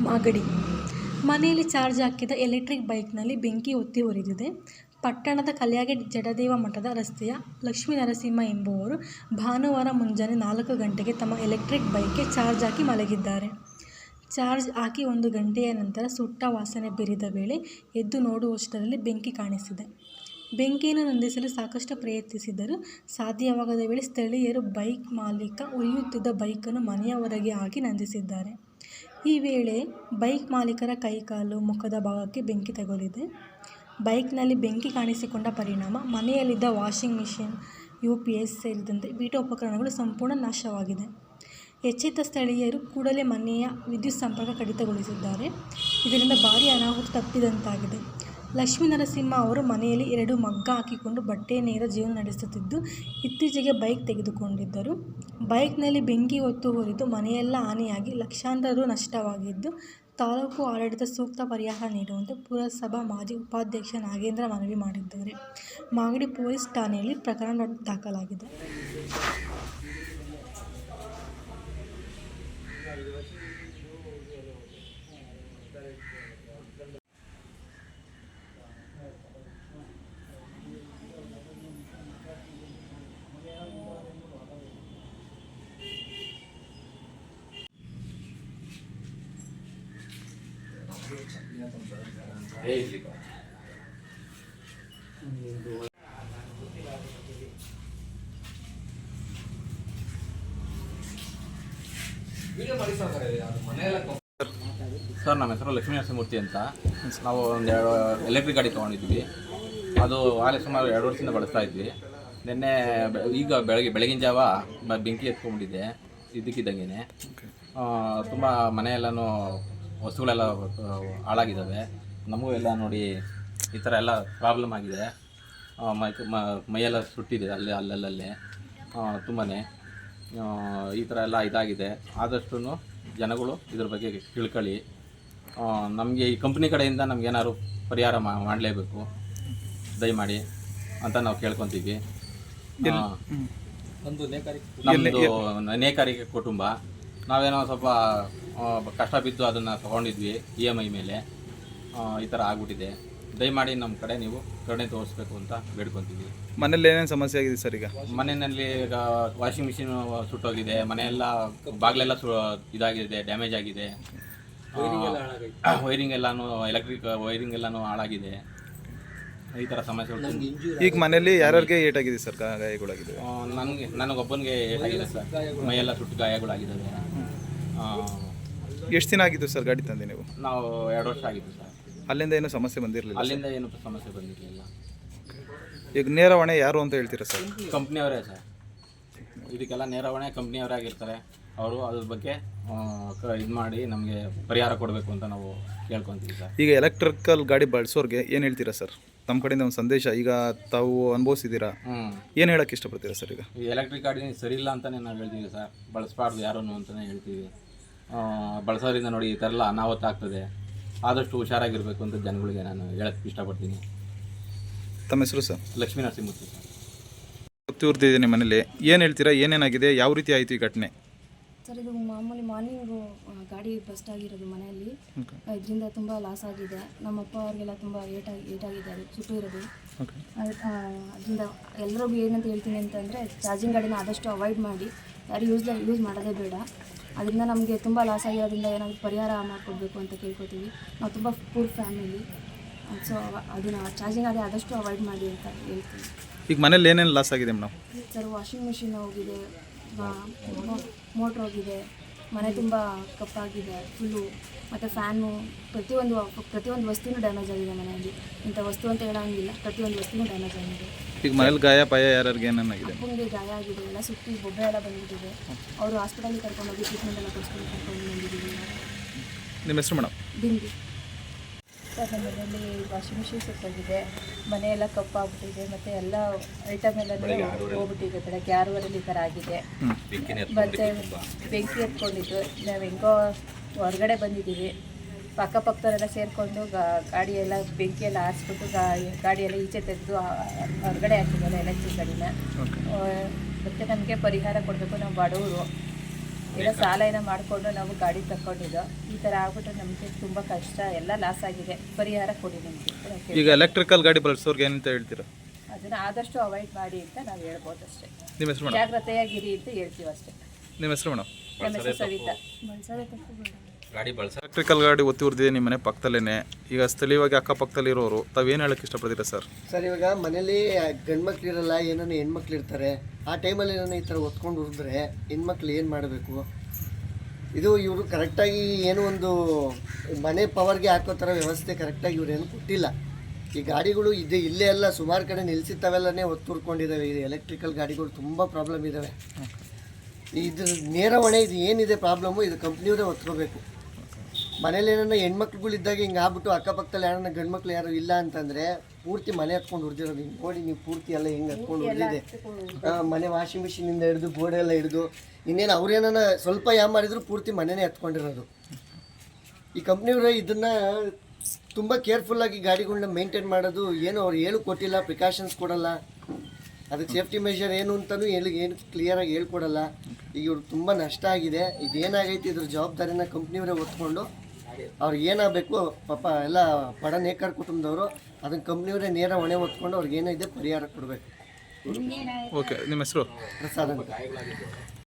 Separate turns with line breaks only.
ಮಾಗಡಿ. ಮನೆಯಲ್ಲಿ ಚಾರ್ಜ್ ಹಾಕಿದ ಎಲೆಕ್ಟ್ರಿಕ್ ಬೈಕ್ನಲ್ಲಿ ಬೆಂಕಿ ಹೊತ್ತಿ ಉರಿದಿದೆ ಪಟ್ಟಣದ ಕಲ್ಯಾಗಿ ಜಡದೇವ ಮಠದ ರಸ್ತೆಯ ಲಕ್ಷ್ಮೀನರಸಿಂಹ ಎಂಬುವರು ಭಾನುವಾರ ಮುಂಜಾನೆ ನಾಲ್ಕು ಗಂಟೆಗೆ ತಮ್ಮ ಎಲೆಕ್ಟ್ರಿಕ್ ಬೈಕ್ಗೆ ಚಾರ್ಜ್ ಹಾಕಿ ಮಲಗಿದ್ದಾರೆ. ಚಾರ್ಜ್ ಹಾಕಿ ಒಂದು ಗಂಟೆಯ ನಂತರ ಸುಟ್ಟ ವಾಸನೆ ಬೀರಿದ ವೇಳೆ ಎದ್ದು ನೋಡುವಷ್ಟರಲ್ಲಿ ಬೆಂಕಿ ಕಾಣಿಸಿದೆ. ಬೆಂಕಿಯನ್ನು ನಂದಿಸಲು ಸಾಕಷ್ಟು ಪ್ರಯತ್ನಿಸಿದರೂ ಸಾಧ್ಯವಾಗದ ವೇಳೆ ಸ್ಥಳೀಯರು ಬೈಕ್ ಮಾಲೀಕ ಉರಿಯುತ್ತಿದ್ದ ಬೈಕನ್ನು ಮನೆಯ ಹೊರಗೆ ಹಾಕಿ ನಂದಿಸಿದ್ದಾರೆ. ಈ ವೇಳೆ ಬೈಕ್ ಮಾಲೀಕರ ಕೈಕಾಲು ಮುಖದ ಭಾಗಕ್ಕೆ ಬೆಂಕಿ ತಗುಲಿದೆ. ಬೈಕ್ನಲ್ಲಿ ಬೆಂಕಿ ಕಾಣಿಸಿಕೊಂಡ ಪರಿಣಾಮ, ಮನೆಯಲ್ಲಿದ್ದ washing machine, U P S ಸೇರಿದಂತೆ ಪೀಠೋಪಕರಣಗಳು ಸಂಪೂರ್ಣ ನಾಶವಾಗಿದೆ. ಎಚ್ಚೆತ್ತ ಸ್ಥಳೀಯರು ಕೂಡಲೇ ಮನೆಯ ವಿದ್ಯುತ್ ಸಂಪರ್ಕ ಕಡಿತಗೊಳಿಸಿದ್ದಾರೆ. ಇದರಿಂದ ಭಾರೀ ಅನಾಹುತ ತಪ್ಪಿದಂತಾಗಿದೆ. ಲಕ್ಷ್ಮೀ ನರಸಿಂಹ ಅವರು ಮನೆಯಲ್ಲಿ ಎರಡು ಮಗ್ಗ ಹಾಕಿಕೊಂಡು ಬಟ್ಟೆ ನೇರ ಜೀವನ ನಡೆಸುತ್ತಿದ್ದು, ಇತ್ತೀಚೆಗೆ ಬೈಕ್ ತೆಗೆದುಕೊಂಡಿದ್ದರು. ಬೈಕ್ನಲ್ಲಿ ಬೆಂಕಿ ಹೊತ್ತು ಹೊರಿದು ಮನೆಯೆಲ್ಲ ಹಾನಿಯಾಗಿ ಲಕ್ಷಾಂತರ ರು ನಷ್ಟವಾಗಿದ್ದು, ತಾಲೂಕು ಆಡಳಿತ ಸೂಕ್ತ ಪರಿಹಾರ ನೀಡುವಂತೆ ಪುರಸಭಾ ಮಾಜಿ ಉಪಾಧ್ಯಕ್ಷ ನಾಗೇಂದ್ರ ಮನವಿ ಮಾಡಿದ್ದಾರೆ. ಮಾಗಡಿ ಪೊಲೀಸ್ ಠಾಣೆಯಲ್ಲಿ ಪ್ರಕರಣ ದಾಖಲಾಗಿದೆ.
ಸರ್ ನಮ್ಮ ಹೆಸರು ಲಕ್ಷ್ಮೀ ನರಸಿಂಹಮೂರ್ತಿ ಅಂತ. ನಾವು ಒಂದು ಎರಡು ಎಲೆಕ್ಟ್ರಿಕ್ ಗಾಡಿ ತೊಗೊಂಡಿದ್ವಿ. ಅದು ಆಗಲೇ ಸುಮಾರು ಎರಡು ವರ್ಷದಿಂದ ಬಳಸ್ತಾ ಇದ್ವಿ. ನಿನ್ನೆ ಈಗ ಬೆಳಗ್ಗೆ ಬೆಳಗಿನ ಜಾವ ಬೆಂಕಿ ಎತ್ಕೊಂಡ್ಬಿಟ್ಟಿದ್ದೆ ಇದಕ್ಕಿದ್ದಂಗೆ ತುಂಬ ಮನೆಯೆಲ್ಲನೂ ವಸ್ತುಗಳೆಲ್ಲ ಹಾಳಾಗಿದ್ದಾವೆ. ನಮಗೂ ಎಲ್ಲ ನೋಡಿ ಈ ಥರ ಎಲ್ಲ ಪ್ರಾಬ್ಲಮ್ ಆಗಿದೆ. ಮೈ ಮ- ಮೈಯೆಲ್ಲ ಸುಟ್ಟಿದೆ ಅಲ್ಲಿ ಅಲ್ಲಲ್ಲಲ್ಲಿ. ತುಂಬಾ ಈ ಥರ ಎಲ್ಲ ಇದಾಗಿದೆ. ಆದಷ್ಟು ಜನಗಳು ಇದ್ರ ಬಗ್ಗೆ ತಿಳ್ಕೊಳ್ಳಿ. ನಮಗೆ ಈ ಕಂಪ್ನಿ ಕಡೆಯಿಂದ ನಮಗೇನಾದ್ರು ಏನಾದ್ರು ಪರಿಹಾರ ಮಾಡಲೇಬೇಕು. ದಯಮಾಡಿ ಅಂತ ನಾವು ಕೇಳ್ಕೊತೀವಿ. ನಮ್ಮದು ನೇಕಾರಿಕೆ ಕುಟುಂಬ. ನಾವೇನೋ ಸ್ವಲ್ಪ ಕಷ್ಟ ಬಿದ್ದು ಅದನ್ನು ತೊಗೊಂಡಿದ್ವಿ ಇ ಎಂ ಐ ಮೇಲೆ. ಆ, ಈ ಥರ ಆಗ್ಬಿಟ್ಟಿದೆ. ದಯಮಾಡಿ ನಮ್ಮ ಕಡೆ ನೀವು ಕರುಣೆ ತೋರಿಸ್ಬೇಕು ಅಂತ ಬೇಡ್ಕೊತೀವಿ.
ಮನೇಲಿ ಏನೇನು ಸಮಸ್ಯೆ ಆಗಿದೆ ಸರ್ ಈಗ?
ಮನೆಯಲ್ಲಿ ಈಗ ವಾಷಿಂಗ್ ಮಿಷಿನ್ ಸುಟ್ಟೋಗಿದೆ ಮನೆಯೆಲ್ಲ ಬಾಗಿಲೆಲ್ಲ ಸು ಇದಾಗಿದೆ ಡ್ಯಾಮೇಜ್ ಆಗಿದೆ. ವೈರಿಂಗ್ ಎಲ್ಲಾನು ಎಲೆಕ್ಟ್ರಿಕ್ ವೈರಿಂಗ್ ಎಲ್ಲಾನು ಹಾಳಾಗಿದೆ. ಈ ಥರ ಸಮಸ್ಯೆಗಳು
ಈಗ ಮನೆಯಲ್ಲಿ ಯಾರ್ಯಾರಿಗೆ ಏಟಾಗಿದೆ ಸರ್ ಗಾಯಗಳಾಗಿದೆ
ನನಗೆ ನನಗೊಬ್ಬನಿಗೆ ಏಟಾಗಿದೆ ಸರ್. ಮೈಯೆಲ್ಲ ಸುಟ್ಟು ಗಾಯಗಳಾಗಿದ್ದಾವೆ.
ಎಷ್ಟು ದಿನ ಆಗಿತ್ತು ಸರ್ ಗಾಡಿ ತಂದೆ ನೀವು?
ನಾವು ಎರಡು ವರ್ಷ ಆಗಿತ್ತು ಸರ್.
ಅಲ್ಲಿಂದ ಏನೂ ಸಮಸ್ಯೆ ಬಂದಿರಲಿಲ್ಲ
ಅಲ್ಲಿಂದ ಏನು ಸಮಸ್ಯೆ ಬಂದಿರಲಿಲ್ಲ.
ಈಗ ನೇರ ಹೊಣೆ ಯಾರು ಅಂತ ಹೇಳ್ತೀರಾ ಸರ್?
ಕಂಪ್ನಿಯವರೇ ಸರ್. ಇದಕ್ಕೆಲ್ಲ ನೇರವಣೆ ಕಂಪ್ನಿಯವರಾಗಿರ್ತಾರೆ ಅವರು ಅದ್ರ ಬಗ್ಗೆ ಇದು ಮಾಡಿ ನಮಗೆ ಪರಿಹಾರ ಕೊಡಬೇಕು ಅಂತ ನಾವು ಕೇಳ್ಕೊತೀವಿ ಸರ್.
ಈಗ ಎಲೆಕ್ಟ್ರಿಕಲ್ ಗಾಡಿ ಬಳಸೋರಿಗೆ ಏನು ಹೇಳ್ತೀರಾ ಸರ್? ತಮ್ಮ ಕಡೆಯಿಂದ ಒಂದು ಸಂದೇಶ ಈಗ ತಾವು ಅನುಭವಿಸಿದ್ದೀರಾ?
ಹ್ಞೂ
ಏನು ಹೇಳಕ್ಕೆ ಇಷ್ಟಪಡ್ತೀರಾ ಸರ್ ಈಗ?
ಈ ಎಲೆಕ್ಟ್ರಿಕ್ ಗಾಡಿ ಸರಿ ಇಲ್ಲ ಅಂತಲೇ ನಾವು ಹೇಳ್ತೀವಿ ಸರ್. ಬಳಸಬಾರ್ದು ಯಾರನ್ನು ಅಂತಲೇ ಹೇಳ್ತೀವಿ. ಬಳಸೋದ್ರಿಂದ ನೋಡಿ ಈ ಥರ ಎಲ್ಲ ಅನಾಹುತ ಆಗ್ತದೆ. ಆದಷ್ಟು ಹುಷಾರಾಗಿರಬೇಕು ಅಂತ ಜನಗಳಿಗೆ ನಾನು ಹೇಳಕ್ಕೆ ಇಷ್ಟಪಡ್ತೀನಿ.
ತಮ್ಮ ಹೆಸರು ಸರ್?
ಲಕ್ಷ್ಮೀ ನರಸಿಂಹಮೂರ್ತಿ ಸರ್.
ಗೊತ್ತಿರ್ತಿದ್ದೀನಿ ಮನೇಲಿ. ಏನು ಹೇಳ್ತೀರಾ? ಏನೇನಾಗಿದೆ? ಯಾವ ರೀತಿ ಆಯಿತು ಈ ಘಟನೆ?
ಸರ್ ಇದು ಮಾಮೂಲಿ ಮಾರ್ನಿಂಗು ಗಾಡಿ ಬಸ್ಟ್ ಆಗಿರೋದು ಮನೆಯಲ್ಲಿ. ಇದರಿಂದ ತುಂಬ ಲಾಸ್ ಆಗಿದೆ. ನಮ್ಮ ಅಪ್ಪ ಅವ್ರಿಗೆಲ್ಲ ತುಂಬ ಏಟಾಗಿ ಏಟಾಗಿದ್ದಾರೆ ಸುಟ್ಟು ಇರೋದು. ಅದ್- ಅದರಿಂದ ಎಲ್ಲರಿಗೂ ಏನಂತ ಹೇಳ್ತೀನಿ ಅಂತಂದರೆ ಚಾರ್ಜಿಂಗ್ ಗಾಡಿನ ಆದಷ್ಟು ಅವಾಯ್ಡ್ ಮಾಡಿ. ಯಾರು ಯೂಸ್ ಯೂಸ್ ಮಾಡೋದೇ ಬೇಡ. ಅದರಿಂದ ನಮಗೆ ತುಂಬ ಲಾಸ್ ಆಗಿರೋದ್ರಿಂದ ಏನಾದರೂ ಪರಿಹಾರ ಮಾಡಿಕೊಡ್ಬೇಕು ಅಂತ ಕೇಳ್ಕೊತೀವಿ. ನಾವು ತುಂಬ ಪೂರ್ ಫ್ಯಾಮಿಲಿ ಸೊ ಅದನ್ನು ಚಾರ್ಜಿಂಗ್ ಆದರೆ ಆದಷ್ಟು ಅವಾಯ್ಡ್ ಮಾಡಿ ಅಂತ ಹೇಳ್ತೀನಿ.
ಈಗ ಮನೇಲಿ ಏನೇನು ಲಾಸ್ ಆಗಿದೆ ಮೇಡಮ್?
ಸರ್ ವಾಷಿಂಗ್ ಮಿಷಿನ್ ಹೋಗಿದೆ ಮೋಟ್ರ್ ಹೋಗಿದೆ. ಮನೆ ತುಂಬ ಕಪ್ಪಾಗಿದೆ ಫುಲ್ಲು ಮತ್ತು ಫ್ಯಾನು ಪ್ರತಿಯೊಂದು ಪ್ರತಿಯೊಂದು ವಸ್ತುನೂ ಡ್ಯಾಮೇಜ್ ಆಗಿದೆ ಮನೆಯಲ್ಲಿ. ಇಂಥ ವಸ್ತು ಅಂತ ಹೇಳೋಂಗಿಲ್ಲ ಪ್ರತಿಯೊಂದು ವಸ್ತುನೂ ಡ್ಯಾಮೇಜ್ ಆಗಿದೆ.
ಈಗ ಮನೇಲಿ ಗಾಯ ಪಾಯ ಯಾರಿಗೆ ಏನಾಗಿದೆ
ಅಪ್ಪಂಗೆ ಗಾಯ ಆಗಿದೆ ಎಲ್ಲ ಸುತ್ತಿ ಬೊಬ್ಬೆ ಎಲ್ಲ ಬಂದ್ಬಿಟ್ಟಿದೆ. ಅವರು ಹಾಸ್ಪಿಟಲಿಗೆ ಕರ್ಕೊಂಡೋಗಿ ಟ್ರೀಟ್ಮೆಂಟ್ ಎಲ್ಲ ಕೊಡಿಸ್ಕೊಂಡು ಕರ್ಕೊಂಡು ಬಂದಿದ್ದೀವಿ.
ನಿಮ್ಮ ಹೆಸರು ಮೇಡಮ್?
ಬಿಂದು
ಸರ್ ನಮ್ಮ ಮನೆಯಲ್ಲಿ ವಾಷಿಂಗ್ ಮಿಷಿನ್ ಸುಟ್ಟೋಗಿದೆ ಮನೆಯೆಲ್ಲ ಕಪ್ಪಾಗ್ಬಿಟ್ಟಿದೆ. ಮತ್ತು ಎಲ್ಲ ಐಟಮ್ ಎಲ್ಲ ಹೋಗ್ಬಿಟ್ಟಿದೆ ಬೆಳಗ್ಗೆ ಆರೂವರೆಲಿ ಈ ಥರ ಆಗಿದೆ. ಮತ್ತು ಬೆಂಕಿ ಎತ್ಕೊಂಡಿದ್ದು ನಾವು ಹೆಂಗೋ ಹೊರಗಡೆ ಬಂದಿದ್ದೀವಿ. ಅಕ್ಕಪಕ್ಕದವರೆಲ್ಲ ಸೇರಿಕೊಂಡು ಗಾಡಿಯೆಲ್ಲ ಬೆಂಕಿಯೆಲ್ಲ ಹಾರಿಸ್ಬಿಟ್ಟು ಗಾಡಿಯೆಲ್ಲ ಈಚೆ ತೆಗೆದು ಹೊರಗಡೆ ಹಾಕಿದ್ದಾರೆ ಎಲೆಕ್ಟ್ರಿಕ್ ಗಾಡಿನ. ಮತ್ತು ನಮಗೆ ಪರಿಹಾರ ಕೊಡಬೇಕು. ನಾವು ಬಡವರು. ಏನೋ ಸಾಲ ಏನ ಮಾಡಿಕೊಂಡು ನಾವು ಗಾಡಿ ತಗೊಂಡಿದ್ದು ಈ ತರ ಆಗ್ಬಿಟ್ರೆ ನಮಗೆ ತುಂಬಾ ಕಷ್ಟ ಎಲ್ಲ ಲಾಸ್ ಆಗಿದೆ. ಪರಿಹಾರ ಕೊಡಿ ನಮಗೆ
ಈಗ ಎಲೆಕ್ಟ್ರಿಕಲ್ ಗಾಡಿ ಬಳಸೋರ್ಗೆ ಏನಂತ ಹೇಳ್ತೀರಾ?
ಅದನ್ನ ಆದಷ್ಟು ಅವಾಯ್ಡ್ ಮಾಡಿ ಅಂತ ನಾವು ಹೇಳ್ಬೋದು ಅಷ್ಟೇ.
ನಿಮ್ಮ ಹೆಸರು
ಜಾಗ್ರತೆಯಾಗಿರಿ ಅಂತ ಹೇಳ್ತೀವಿ ಅಷ್ಟೇ.
ನಿಮ್ಮ ಹೆಸರು ಮೇಡಮ್?
ಸವಿತಾ.
ಗಾಡಿ ಬಳಸ
ಎಲೆಕ್ಟ್ರಿಕಲ್ ಗಾಡಿ ಒತ್ತಿ ಉರಿದಿದೆ ನಿಮ್ಮ ಮನೆ ಪಕ್ಕದಲ್ಲೇ ಈಗ ಸ್ಥಳೀಯವಾಗಿ ಅಕ್ಕಪಕ್ಕದಲ್ಲಿರೋರು ತಾವೇನು ಹೇಳಕ್ಕೆ ಇಷ್ಟಪಡ್ತೀರಾ ಸರ್?
ಸರ್ ಇವಾಗ ಮನೇಲಿ ಗಂಡ್ಮಕ್ಳು ಇರಲ್ಲ ಏನೋ ಹೆಣ್ಮಕ್ಳು ಇರ್ತಾರೆ. ಆ ಟೈಮಲ್ಲಿ ಏನೋ ಈ ಥರ ಒತ್ಕೊಂಡು ಉರಿದ್ರೆ ಹೆಣ್ಮಕ್ಳು ಏನು ಮಾಡಬೇಕು? ಇದು ಇವರು ಕರೆಕ್ಟಾಗಿ ಏನು ಒಂದು ಮನೆ ಪವರ್ಗೆ ಹಾಕೋ ಥರ ವ್ಯವಸ್ಥೆ ಕರೆಕ್ಟಾಗಿ ಇವ್ರೇನು ಕೊಟ್ಟಿಲ್ಲ. ಈ ಗಾಡಿಗಳು ಇದೆ ಇಲ್ಲೇ ಎಲ್ಲ ಸುಮಾರು ಕಡೆ ನಿಲ್ಸಿತ್ತವೆಲ್ಲನೇ ಒತ್ತುರ್ಕೊಂಡಿದ್ದಾವೆ ಇದು ಎಲೆಕ್ಟ್ರಿಕಲ್ ಗಾಡಿಗಳು ತುಂಬ ಪ್ರಾಬ್ಲಮ್ ಇದ್ದಾವೆ ಇದು ನೇರ ಹೊಣೆ ಇದು ಏನಿದೆ ಪ್ರಾಬ್ಲಮ್ಮು ಇದು ಕಂಪ್ನಿಯವರೇ ಒತ್ಕೋಬೇಕು. ಮನೇಲಿ ಏನನ್ನ ಹೆಣ್ಮಕ್ಳುಗಳಿದ್ದಾಗ ಹಿಂಗೆ ಆಗ್ಬಿಟ್ಟು ಅಕ್ಕಪಕ್ಕದಲ್ಲಿ ಯಾರನ್ನ ಗಂಡ್ಮಕ್ಳು ಯಾರು ಇಲ್ಲ ಅಂತಂದ್ರೆ ಪೂರ್ತಿ ಮನೆ ಹತ್ಕೊಂಡು ಹೊಡ್ದಿರೋದು ಹಿಂಗೆ ನೋಡಿ ನೀವು ಪೂರ್ತಿ ಎಲ್ಲ ಹಿಂಗೆ ಹತ್ಕೊಂಡು ಹೊಡೆದಿದೆ ಮನೆ ವಾಷಿಂಗ್ ಮಿಷಿನಿಂದ ಹಿಡಿದು ಗೋಡೆ ಎಲ್ಲ ಹಿಡಿದು ಇನ್ನೇನು ಅವ್ರೇನ ಸ್ವಲ್ಪ ಯಾವ ಮಾಡಿದ್ರು ಪೂರ್ತಿ ಮನೆನೇ ಹತ್ಕೊಂಡಿರೋದು. ಈ ಕಂಪ್ನಿಯವರು ಇದನ್ನ ತುಂಬ ಕೇರ್ಫುಲ್ಲಾಗಿ ಗಾಡಿಗಳನ್ನ ಮೇಂಟೈನ್ ಮಾಡೋದು. ಏನು ಅವ್ರು ಹೇಳು ಕೊಟ್ಟಿಲ್ಲ ಪ್ರಿಕಾಷನ್ಸ್ ಕೊಡಲ್ಲ. ಅದಕ್ಕೆ ಸೇಫ್ಟಿ ಮೆಷರ್ ಏನು ಅಂತಲೂ ಹೇಳಿ ಏನು ಕ್ಲಿಯರಾಗಿ ಹೇಳ್ಕೊಡಲ್ಲ. ಈಗ ಇವ್ರಿಗೆ ತುಂಬ ನಷ್ಟ ಆಗಿದೆ. ಇದೇನಾಗೈತಿ ಇದ್ರ ಜವಾಬ್ದಾರಿನ ಕಂಪ್ನಿಯವರೇ ಹೊತ್ಕೊಂಡು ಅವ್ರಿಗೆ ಏನಾಗಬೇಕು ಪಾಪ ಎಲ್ಲ ಬಡ ನೇಕಾರ ಕುಟುಂಬದವರು ಅದನ್ನ ಕಂಪ್ನಿಯವರೇ ನೇರ ಹೊಣೆ ಹೊತ್ಕೊಂಡು ಅವ್ರಿಗೆ ಏನಿದೆ ಪರಿಹಾರ ಕೊಡಬೇಕು.
ಓಕೆ ನಿಮ್ಮ ಹೆಸರು?
ಪ್ರಸಾದ್ ಅಂತ.